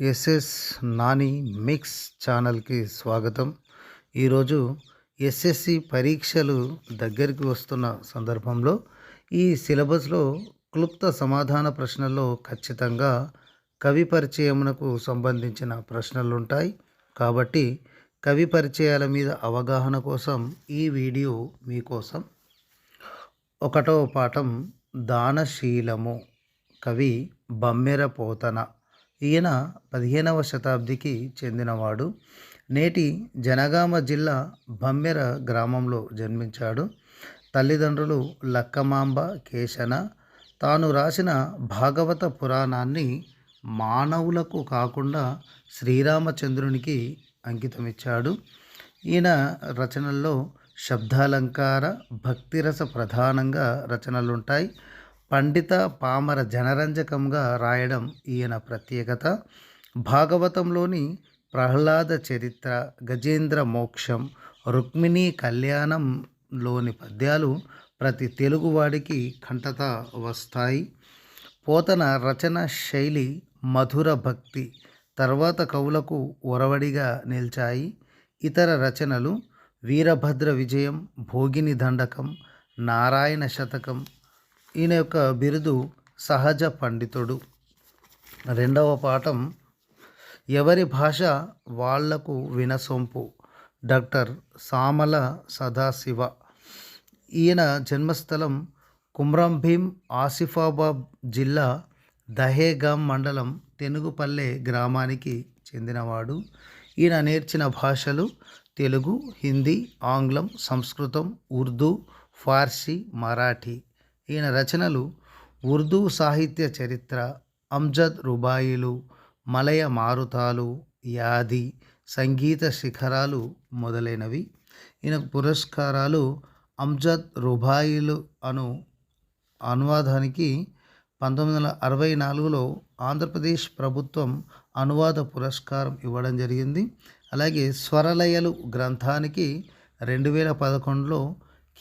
SS Nani mix ఛానల్కి స్వాగతం. ఈరోజు ఎస్ఎస్సి పరీక్షలు దగ్గరికి వస్తున్న సందర్భంలో ఈ సిలబస్లో క్లుప్త సమాధాన ప్రశ్నల్లో ఖచ్చితంగా కవి పరిచయమునకు సంబంధించిన ప్రశ్నలు ఉంటాయి కాబట్టి కవి పరిచయాల మీద అవగాహన కోసం ఈ వీడియో మీకోసం. ఒకటో పాఠం దానశీలము. కవి బమ్మెర పోతన. ఈయన పదిహేనవ శతాబ్దికి చెందినవాడు. నేటి జనగామ జిల్లా బమ్మెర గ్రామంలో జన్మించాడు. తల్లిదండ్రులు లక్కమాంబ కేశన తాను రాసిన భాగవత పురాణాన్ని మానవులకు కాకుండా శ్రీరామచంద్రునికి అంకితమిచ్చాడు. ఈయన రచనల్లో శబ్దాలంకార భక్తిరస ప్రధానంగా రచనలుంటాయి. పండిత పామర జనరంజకంగా రాయడం ఈయన ప్రత్యేకత. భాగవతంలోని ప్రహ్లాద చరిత్ర గజేంద్ర మోక్షం రుక్మిణీ కళ్యాణంలోని పద్యాలు ప్రతి తెలుగువాడికి కంటత వస్తాయి. పోతన రచన శైలి మధుర భక్తి తర్వాత కవులకు ఒరవడిగా నిలిచాయి. ఇతర రచనలు వీరభద్ర విజయం భోగిని దండకం నారాయణ శతకం ఈయన యొక్క బిరుదు సహజ పండితుడు. రెండవ పాఠం ఎవరి భాష వాళ్ళకు వినసొంపు? డాక్టర్ సామల సదాశివ. ఈయన జన్మస్థలం కుమ్రంభీం ఆసిఫాబాద్ జిల్లా దహేగాం మండలం తెనుగుపల్లె గ్రామానికి చెందినవాడు. ఈయన నేర్చిన భాషలు తెలుగు హిందీ ఆంగ్లం సంస్కృతం ఉర్దూ ఫార్సీ మరాఠీ. ఈయన రచనలు ఉర్దూ సాహిత్య చరిత్ర అంజద్ రుబాయిలు మలయ మారుతాలు యాది సంగీత శిఖరాలు మొదలైనవి. ఈయనకు పురస్కారాలు అంజద్ రుబాయిలు అను అనువాదానికి పంతొమ్మిది వందల అరవై నాలుగులో ఆంధ్రప్రదేశ్ ప్రభుత్వం అనువాద పురస్కారం ఇవ్వడం జరిగింది. అలాగే స్వరలయలు గ్రంథానికి రెండు వేల పదకొండులో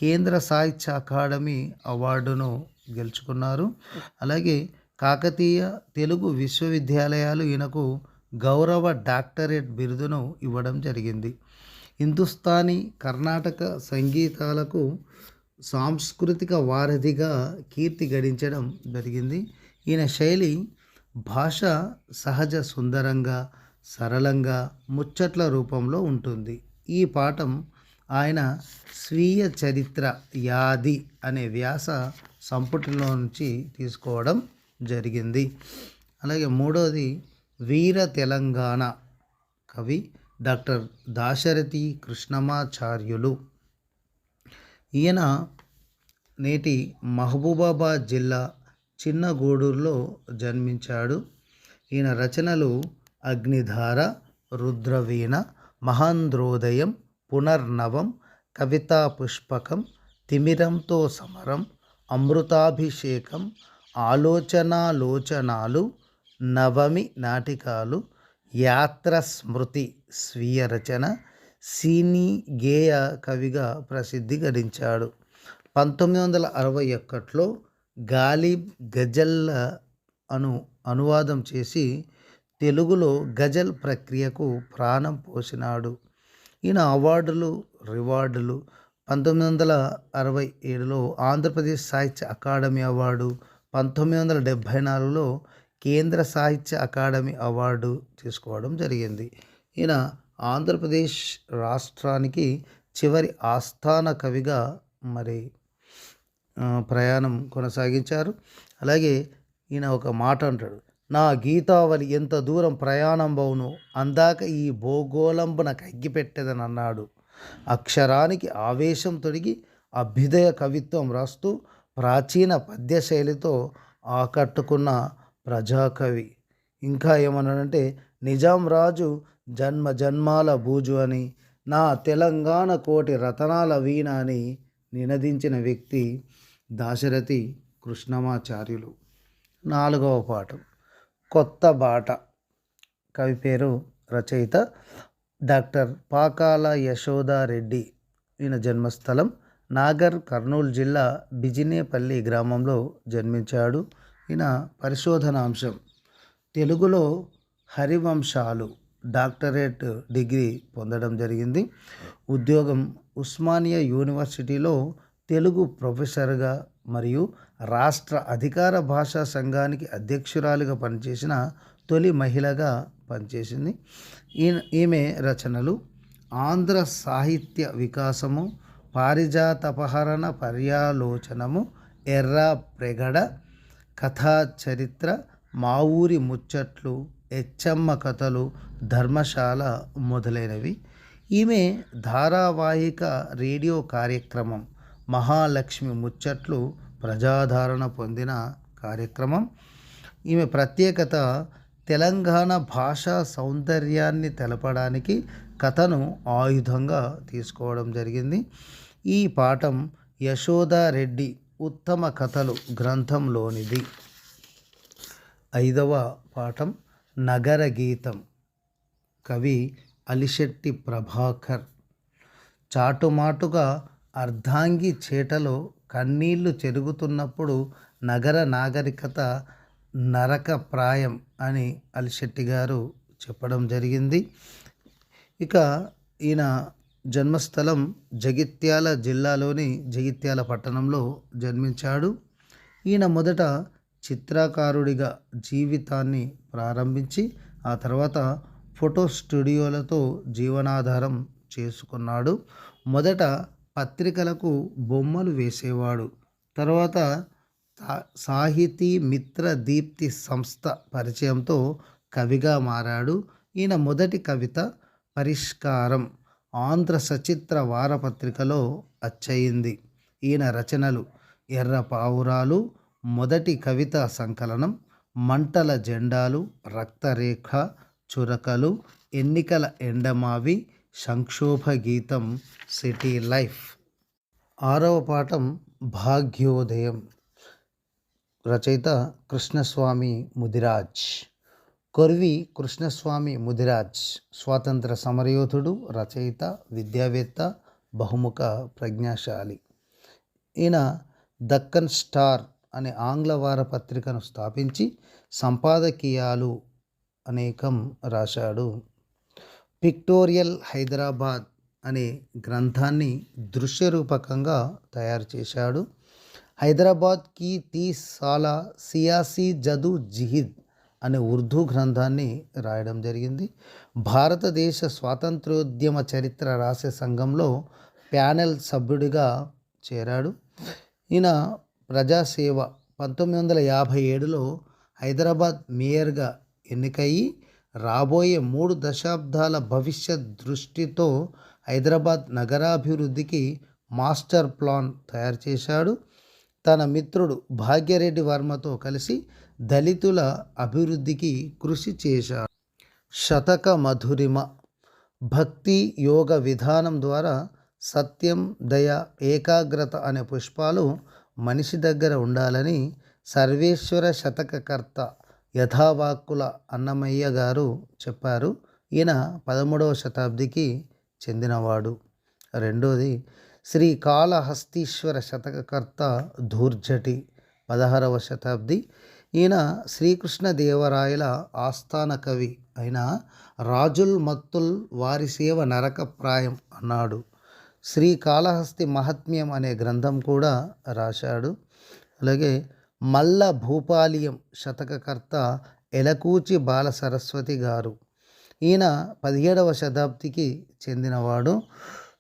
కేంద్ర సాహిత్య అకాడమీ అవార్డును గెలుచుకున్నారు. అలాగే కాకతీయ తెలుగు విశ్వవిద్యాలయాలు ఈయనకు గౌరవ డాక్టరేట్ బిరుదును ఇవ్వడం జరిగింది. హిందుస్థానీ కర్ణాటక సంగీతాలకు సాంస్కృతిక వారధిగా కీర్తి గడించడం జరిగింది. ఈయన శైలి భాష సహజ సుందరంగా సరళంగా ముచ్చట్ల రూపంలో ఉంటుంది. ఈ పాఠం ఆయన స్వీయ చరిత్ర యాది అనే వ్యాస సంపుటిలో నుంచి తీసుకోవడం జరిగింది. అలాగే మూడవది వీర తెలంగాణ కవి డాక్టర్ దాశరథి కృష్ణమాచార్యులు. ఈయన నేటి మహబూబాబాద్ జిల్లా చిన్నగూడూరులో జన్మించాడు. ఈయన రచనలు అగ్నిధార రుద్రవీణ మహాంధ్రోదయం పునర్నవం కవితా పుష్పకం తిమిరంతో సమరం అమృతాభిషేకం ఆలోచనాలోచనాలు నవమి నాటికాలు యాత్ర స్మృతి స్వీయ రచన సీనీ గేయ కవిగా ప్రసిద్ధి గడించాడు. పంతొమ్మిది వందల అరవై ఒకటిలో గాలిబ్ గజల్ల అను అనువాదం చేసి తెలుగులో గజల్ ప్రక్రియకు ప్రాణం పోసినాడు. ఈయన అవార్డులు రివార్డులు పంతొమ్మిది వందల అరవై ఏడులో ఆంధ్రప్రదేశ్ సాహిత్య అకాడమీ అవార్డు పంతొమ్మిది వందల డెబ్భై నాలుగులో కేంద్ర సాహిత్య అకాడమీ అవార్డు తీసుకోవడం జరిగింది. ఈయన ఆంధ్రప్రదేశ్ రాష్ట్రానికి చివరి ఆస్థాన కవిగా మరి ప్రయాణం కొనసాగించారు. అలాగే ఈయన ఒక మాట అంటాడు. నా గీతావళి ఎంత దూరం ప్రయాణం బౌను అందాక ఈ భూగోళంబున కగ్గిపెట్టెదనన్నాడు అక్షరానికి ఆవేశం తొడిగి అభ్యుదయ కవిత్వం రాస్తూ ప్రాచీన పద్యశైలితో ఆకట్టుకున్న ప్రజాకవి. ఇంకా ఏమన్నాడంటే నిజాం రాజు జన్మ జన్మాల బూజు అని నా తెలంగాణ కోటి రతనాల వీణ అని నినదించిన వ్యక్తి దాశరథి కృష్ణమాచార్యులు. నాలుగవ పాఠం. కొత్త బాట. కవి పేరు రచయిత డాక్టర్ పాకాల యశోదారెడ్డి. ఈయన జన్మస్థలం నాగర్ కర్నూలు జిల్లా బిజినేపల్లి గ్రామంలో జన్మించాడు. ఈయన పరిశోధనాంశం తెలుగులో హరివంశాలు డాక్టరేట్ డిగ్రీ పొందడం జరిగింది. ఉద్యోగం ఉస్మానియా యూనివర్సిటీలో తెలుగు ప్రొఫెసర్గా మరియు రాష్ట్ర అధికార భాషా సంఘానికి అధ్యక్షురాలిగా పనిచేసిన తొలి మహిళగా పనిచేసింది. ఈయన ఈమె రచనలు ఆంధ్ర సాహిత్య వికాసము పారిజాతపహరణ పర్యాలోచనము ఎర్ర ప్రెగడ కథా చరిత్ర మా ఊరి ముచ్చట్లు ఎచ్చమ్మ కథలు ధర్మశాల మొదలైనవి. ఈమె ధారావాహిక రేడియో కార్యక్రమం మహాలక్ష్మి ముచ్చట్లు ప్రజాదరణ పొందిన కార్యక్రమం. ఈమె ప్రత్యేకత తెలంగాణ భాషా సౌందర్యాన్ని తెలపడానికి కథను ఆయుధంగా తీసుకోవడం జరిగింది. ఈ పాఠం యశోదారెడ్డి ఉత్తమ కథలు గ్రంథంలోనిది. ఐదవ పాఠం నగర గీతం. కవి అలిశెట్టి ప్రభాకర్. చాటుమాటుగా అర్ధాంగి చేటలో కన్నీళ్ళు చెరుగుతున్నప్పుడు నగర నాగరికత నరకప్రాయం అని అలిశెట్టి గారు చెప్పడం జరిగింది. ఇక ఈయన జన్మస్థలం జగిత్యాల జిల్లాలోని జగిత్యాల పట్టణంలో జన్మించాడు. ఈయన మొదట చిత్రకారుడిగా జీవితాన్ని ప్రారంభించి ఆ తర్వాత ఫోటో స్టూడియోలతో జీవనాధారం చేసుకున్నాడు. మొదట పత్రికలకు బొమ్మలు వేసేవాడు. తర్వాత సా- సాహితీ మిత్ర దీప్తి సంస్థ పరిచయంతో కవిగా మారాడు. ఈయన మొదటి కవిత పరిష్కారం ఆంధ్ర సచిత్ర వారపత్రికలో అచ్చయింది. ఈయన రచనలు ఎర్ర పావురాలు మొదటి కవితా సంకలనం మంటల జెండాలు రక్తరేఖ చురకలు ఎన్నికల ఎండమావి సంక్షోభ గీతం సిటీ లైఫ్. ఆరవ పాఠం భాగ్యోదయం. రచయిత కృష్ణస్వామి ముదిరాజ్. కొర్వి కృష్ణస్వామి ముదిరాజ్ స్వాతంత్ర సమరయోధుడు రచయిత విద్యావేత్త బహుముఖ ప్రజ్ఞాశాలి. ఈయన దక్కన్ స్టార్ అనే ఆంగ్ల వారపత్రికను స్థాపించి సంపాదకీయాలు అనేకం రాశాడు. పిక్టోరియల్ హైదరాబాద్ అనే గ్రంథాన్ని దృశ్యరూపకంగా తయారు చేశాడు. హైదరాబాద్ కీ తీస్ సాలా సియాసీ జదు జిహిద్ అనే ఉర్దూ గ్రంథాన్ని రాయడం జరిగింది. భారతదేశ స్వాతంత్రోద్యమ చరిత్ర రాసే సంఘంలో ప్యానెల్ సభ్యుడిగా చేరాడు. ఈయన ప్రజాసేవ పంతొమ్మిది వందల యాభై ఏడులో హైదరాబాద్ మేయర్గా ఎన్నికయ్యి రాబోయే మూడు దశాబ్దాల భవిష్యత్ దృష్టితో హైదరాబాద్ నగరాభివృద్ధికి మాస్టర్ ప్లాన్ తయారు చేశాడు. తన మిత్రుడు భాగ్యరెడ్డి వర్మతో కలిసి దళితుల అభివృద్ధికి కృషి చేశాడు. శతక మధురిమ భక్తి యోగ విధానం ద్వారా సత్యం దయ ఏకాగ్రత అనే పుష్పాలు మనిషి దగ్గర ఉండాలని సర్వేశ్వర శతకకర్త యథావాక్కుల అన్నమయ్య గారు చెప్పారు. ఈయన పదమూడవ శతాబ్దికి చెందినవాడు. రెండోది శ్రీ కాళహస్తీశ్వర శతకకర్త ధూర్జటి పదహారవ శతాబ్ది. ఈయన శ్రీకృష్ణదేవరాయల ఆస్థాన కవి అయిన రాజుల్ మత్తుల్ వారి సేవ నరకప్రాయం అన్నాడు. శ్రీ కాళహస్తి మహాత్మ్యం అనే గ్రంథం కూడా రాశాడు. అలాగే మల్ల భూపాలియం శతకకర్త ఎలకూచి బాల సరస్వతి గారు. ఈయన పదిహేడవ శతాబ్దికి చెందినవాడు.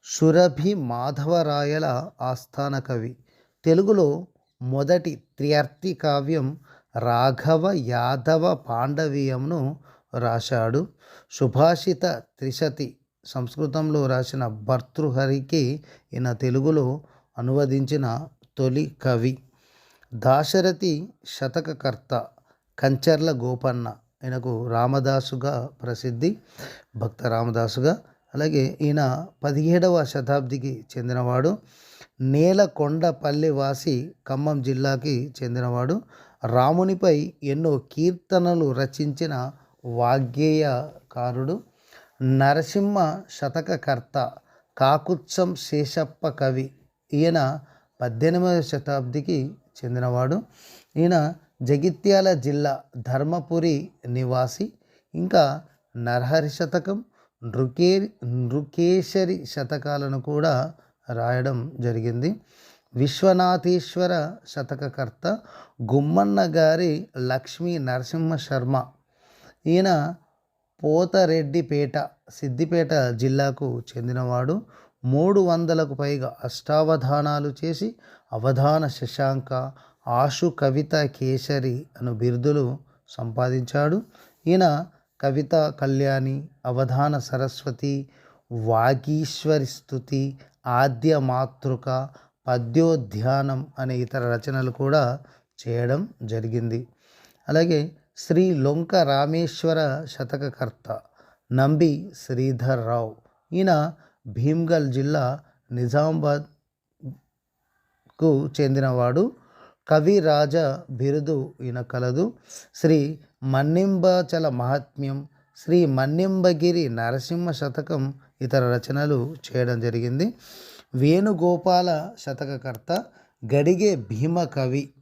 సురభి మాధవరాయల ఆస్థాన కవి. తెలుగులో మొదటి త్రియర్థి కావ్యం రాఘవ యాదవ పాండవీయంను రాశాడు. సుభాషిత త్రిశతి సంస్కృతంలో రాసిన భర్తృహరికి ఈయన తెలుగులో అనువదించిన తొలి కవి. దాశరథి శతకకర్త కంచర్ల గోపన్న ఈయనకు రామదాసుగా ప్రసిద్ధి భక్త రామదాసుగా. అలాగే ఈయన పదిహేడవ శతాబ్దికి చెందినవాడు. నేలకొండపల్లి వాసి ఖమ్మం జిల్లాకి చెందినవాడు. రామునిపై ఎన్నో కీర్తనలు రచించిన వాగ్గేయకారుడు. నరసింహ శతకకర్త కాకుత్సం శేషప్ప కవి ఈయన పద్దెనిమిదవ శతాబ్దికి చెందినవాడు. ఈయన జగిత్యాల జిల్లా ధర్మపురి నివాసి ఇంకా నరహరి శతకం నృకే నృకేశరి శతకాలను కూడా రాయడం జరిగింది. విశ్వనాథేశ్వర శతకకర్త గుమ్మన్న గారి లక్ష్మీ నరసింహ శర్మ. ఈయన పోతరెడ్డిపేట సిద్దిపేట జిల్లాకు చెందినవాడు. మూడు వందలకు పైగా అష్టావధానాలు చేసి అవధాన శశాంక ఆశు కవిత కేసరి అను బిరుదులు సంపాదించాడు. ఈయన కవిత కళ్యాణి అవధాన సరస్వతి వాగీశ్వరి స్థుతి ఆద్య మాతృక పద్యోధ్యానం అనే ఇతర రచనలు కూడా చేయడం జరిగింది. అలాగే శ్రీ లొంక రామేశ్వర శతకకర్త నంబి శ్రీధర్ రావు. ఈయన భీమ్గల్ జిల్లా నిజామాబాద్కు చెందినవాడు. కవి రాజ బిరుదు ఈయన కలదు. శ్రీ మన్నింబాచల మహాత్మ్యం శ్రీ మన్నింబగిరి నరసింహ శతకం ఇతర రచనలు చేయడం జరిగింది. వేణుగోపాల శతకకర్త గడిగే భీమ కవి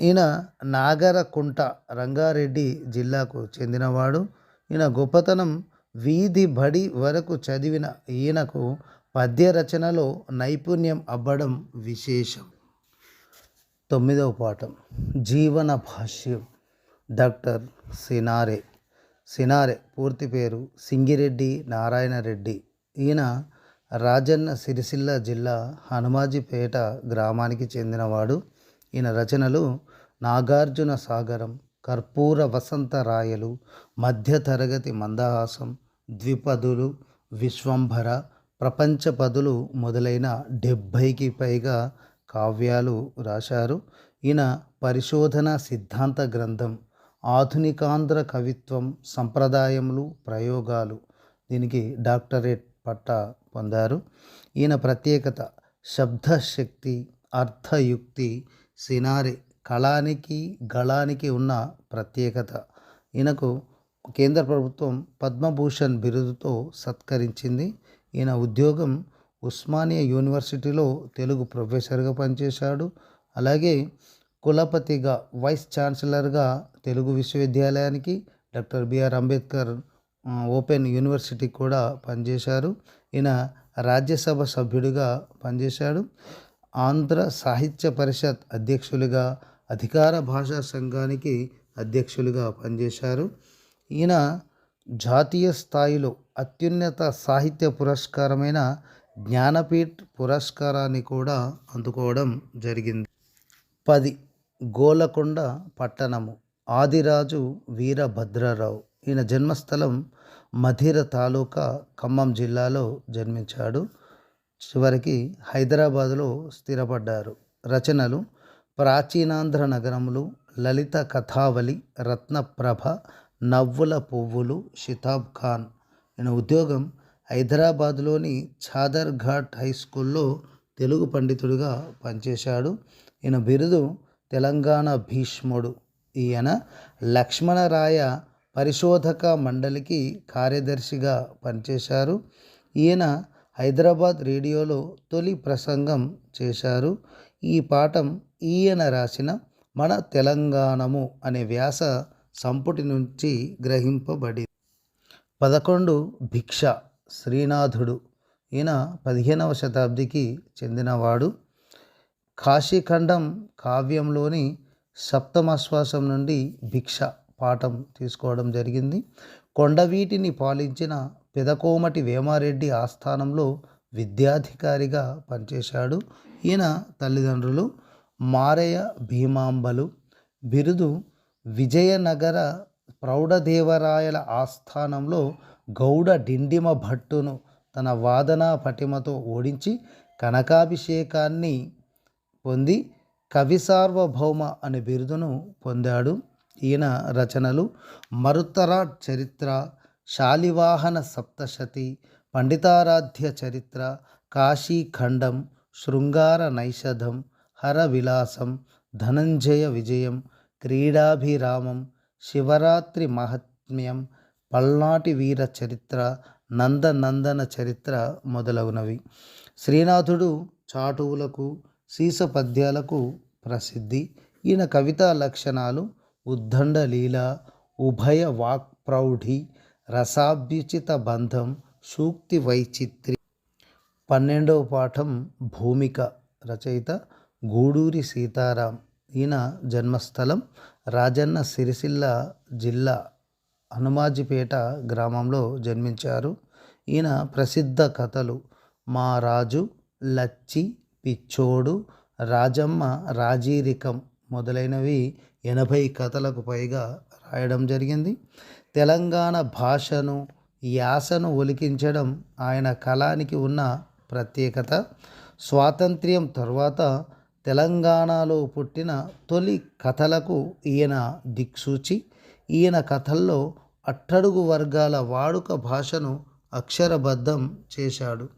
ఈయన నాగరకుంట రంగారెడ్డి జిల్లాకు చెందినవాడు. ఈయన గొప్పతనం వీధి బడి వరకు చదివిన ఈయనకు పద్య రచనలో నైపుణ్యం అవ్వడం విశేషం. తొమ్మిదవ పాఠం. జీవన భాష్యం. డాక్టర్ సినారే. సినారే పూర్తి పేరు సింగిరెడ్డి నారాయణ రెడ్డి ఈయన రాజన్న సిరిసిల్ల జిల్లా హనుమాజిపేట గ్రామానికి చెందినవాడు. ఈయన రచనలు నాగార్జున సాగరం కర్పూర వసంత రాయలు మధ్యతరగతి మందహాసం ద్విపదులు విశ్వంభర ప్రపంచ పదులు మొదలైన డెబ్భైకి పైగా కావ్యాలు రాశారు. ఈయన పరిశోధన సిద్ధాంత గ్రంథం ఆధునికాంధ్ర కవిత్వం సంప్రదాయములు ప్రయోగాలు దీనికి డాక్టరేట్ పట్టా పొందారు. ఈయన ప్రత్యేకత శబ్దశక్తి అర్థయుక్తి సినారి కళానికి గళానికి ఉన్న ప్రత్యేకత. ఈయనకు కేంద్ర ప్రభుత్వం పద్మభూషణ్ బిరుదుతో సత్కరించింది. ఈయన ఉద్యోగం ఉస్మానియా యూనివర్సిటీలో తెలుగు ప్రొఫెసర్గా పనిచేశాడు. అలాగే కులపతిగా వైస్ ఛాన్సలర్గా తెలుగు విశ్వవిద్యాలయానికి డాక్టర్ బిఆర్ అంబేద్కర్ ఓపెన్ యూనివర్సిటీకి కూడా పనిచేశారు. ఈయన రాజ్యసభ సభ్యుడిగా పనిచేశాడు. ఆంధ్ర సాహిత్య పరిషత్ అధ్యక్షులుగా అధికార భాషా సంఘానికి అధ్యక్షులుగా పనిచేశారు. ఈయన జాతీయ స్థాయిలో అత్యున్నత సాహిత్య పురస్కారమైన జ్ఞానపీఠ్ పురస్కారాన్ని కూడా అందుకోవడం జరిగింది. పది గోలకొండ పట్టణము. ఆదిరాజు వీరభద్రరావు. ఈయన జన్మస్థలం మధిర తాలూకా ఖమ్మం జిల్లాలో జన్మించాడు. చివరికి హైదరాబాదులో స్థిరపడ్డారు. రచనలు ప్రాచీనాంధ్ర నగరములు లలిత కథావళి రత్నప్రభ నవ్వుల పువ్వులు షితాబ్ ఖాన్. ఈయన ఉద్యోగం హైదరాబాద్లోని ఛాదర్ ఘాట్ హై స్కూల్లో తెలుగు పండితుడిగా పనిచేశాడు. ఈయన బిరుదు తెలంగాణ భీష్ముడు. ఈయన లక్ష్మణరాయ పరిశోధక మండలికి కార్యదర్శిగా పనిచేశారు. ఈయన హైదరాబాద్ రేడియోలో తొలి ప్రసంగం చేశారు. ఈ పాఠం ఈయన రాసిన మన తెలంగాణము అనే వ్యాస సంపుటి నుంచి గ్రహింపబడి పదకొండు భిక్ష శ్రీనాథుడు. ఈయన పదిహేనవ శతాబ్దికి చెందినవాడు. కాశీఖండం కావ్యంలోని సప్తమాశ్వాసం నుండి భిక్ష పాఠం తీసుకోవడం జరిగింది. కొండవీటిని పాలించిన పెదకోమటి వేమారెడ్డి ఆస్థానంలో విద్యాధికారిగా పనిచేశాడు. ఈయన తల్లిదండ్రులు మారయ్య భీమాంబలు బిరుదు విజయనగర ప్రౌఢదేవరాయల ఆస్థానంలో గౌడ డిండిమ భట్టును తన వాదనా పటిమతో ఓడించి కనకాభిషేకాన్ని పొంది కవి సార్వభౌమ అనే బిరుదును పొందాడు. ఈయన రచనలు మరుత్తర చరిత్ర శాలివాహన సప్తశతి పండితారాధ్య చరిత్ర కాశీఖండం శృంగార నైషధం హర విలాసం ధనంజయ విజయం క్రీడాభిరామం శివరాత్రి మహాత్మ్యం పల్నాటి వీర చరిత్ర నందనందన చరిత్ర మొదలగునవి. శ్రీనాథుడు చాటువులకు సీస పద్యాలకు ప్రసిద్ధి. ఈయన కవితా లక్షణాలు ఉద్దండ లీల ఉభయ వాక్ ప్రౌఢి రసాభ్యుచిత బంధం సూక్తి వైచిత్రి. పన్నెండవ పాఠం భూమిక రచయిత గూడూరి సీతారాం. ఈయన జన్మస్థలం రాజన్న సిరిసిల్ల జిల్లా హనుమాజిపేట గ్రామంలో జన్మించారు. ఈయన ప్రసిద్ధ కథలు మా రాజు లచ్చి పిచ్చోడు రాజమ్మ రాజీరికం మొదలైనవి ఎనభై కథలకు పైగా రాయడం జరిగింది. తెలంగాణ భాషను యాసను ఒలికించడం ఆయన కళానికి ఉన్న ప్రత్యేకత. స్వాతంత్ర్యం తర్వాత తెలంగాణలో పుట్టిన తొలి కథలకు ఈయన దిక్సూచి. ఈయన కథల్లో అట్టడుగు వర్గాల వాడుక భాషను అక్షరబద్ధం చేశాడు.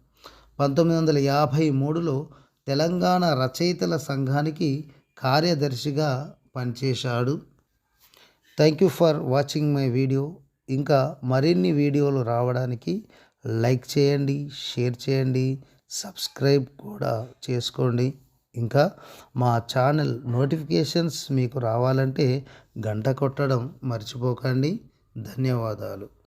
పంతొమ్మిది వందల యాభై మూడులో తెలంగాణ రచయితల సంఘానికి కార్యదర్శిగా పనిచేశాడు. Thank you for watching my video. ఇంకా మరిన్ని వీడియోలు రావడానికి లైక్ చేయండి షేర్ చేయండి సబ్స్క్రైబ్ కూడా చేసుకోండి. ఇంకా మా ఛానల్ నోటిఫికేషన్స్ మీకు రావాలంటే గంట కొట్టడం మర్చిపోకండి. ధన్యవాదాలు.